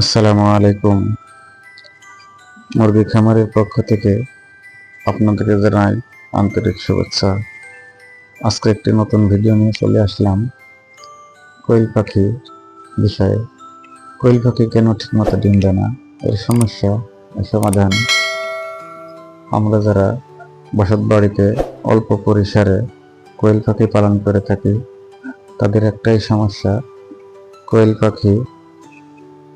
আসসালামু আলাইকুম। মুরগি খামারের পক্ষ থেকে আপনাদেরকে জানাই আন্তরিক শুভেচ্ছা। আজকে একটি নতুন ভিডিও নিয়ে চলে আসলাম কোয়েল পাখি বিষয়ে। কোয়েল পাখি কেন ঠিকমতো ডিম দেয় না? এর সমস্যা সমাধান। আমরা যারা বসত বাড়িতে অল্প পরিসরে কোয়েল পাখি পালন করে থাকি, তাদের একটাই সমস্যা, কোয়েল পাখি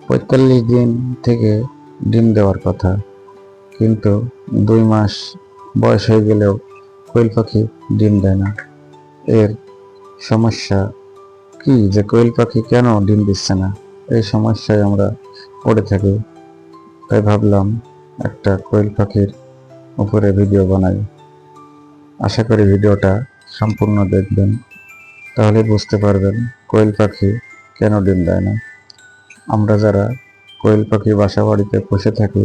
পঁয়তাল্লিশ দিন থেকে ডিম দেওয়ার কথা। কিন্তু দুই মাস বয়স হয়ে গেলেও কোয়েল পাখি ডিম দেয় না। এর সমস্যা কি যে কোয়েল পাখি কেন ডিম দিচ্ছে না? এই সমস্যায় আমরা পড়ে থাকি। তাই ভাবলাম একটা কোয়েল পাখির উপরে ভিডিও বানাই। আশা করি ভিডিওটা সম্পূর্ণ দেখবেন। তাহলে বুঝতে পারবেন কোয়েল পাখি কেন ডিম দেয় না। আমরা যারা কোয়েল পাখি বাসা বাড়িতে বসে থাকি,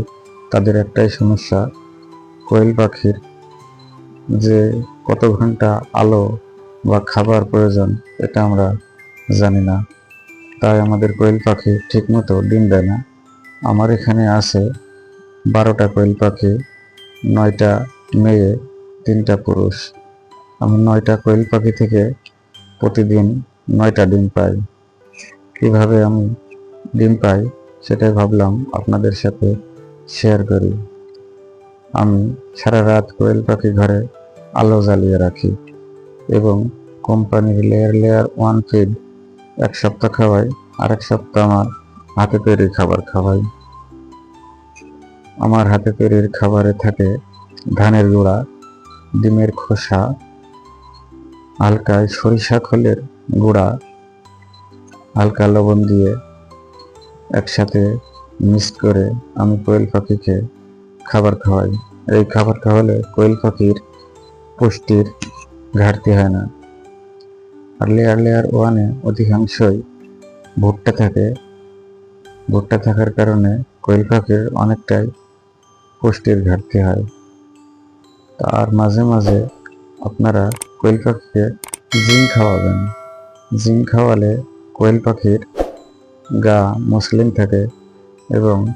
তাদের একটাই সমস্যা, কোয়েল পাখির যে কত ঘণ্টা আলো বা খাবার প্রয়োজন, এটা আমরা জানি না। তাই আমাদের কোয়েল পাখি ঠিকমতো ডিম দেয় না। আমার এখানে আছে বারোটা কোয়েল পাখি, নয়টা মেয়ে, তিনটা পুরুষ। আমি নয়টা কোয়েল পাখি থেকে প্রতিদিন নয়টা ডিম পাই। কীভাবে আমি ডিম পাই সেটাই ভাবলাম আপনাদের সাথে শেয়ার করি। আমি সারা রাত কোয়েল পাখি ঘরে আলো জ্বালিয়ে রাখি এবং কোম্পানির লেয়ার লেয়ার ওয়ান ফিড এক সপ্তাহ খাওয়াই, আরেক সপ্তাহ আমার হাতে তৈরি খাবার খাওয়াই। আমার হাতে তৈরির খাবারে থাকে ধানের গুঁড়া, ডিমের খোসা, হালকায় সরিষা খোলের গুঁড়া, হালকা লবণ দিয়ে একসাথে মিক্সড করে আমি কোয়েল পাখিকে খাবার খাওয়াই। এই খাবার খাওয়ালে কোয়েল পাখির পুষ্টির ঘাটতি হয় না। আর লেয়ার লেয়ার ওয়ানে অধিকাংশই ভুট্টা থাকে। ভুট্টা থাকার কারণে কোয়েল পাখির অনেকটাই পুষ্টির ঘাটতি হয়। তার মাঝে মাঝে আপনারা কোয়েল পাখিকে জিঙ্ক খাওয়াবেন। জিঙ্ক খাওয়ালে কোয়েল পাখির গা মসলিন থাকে এবং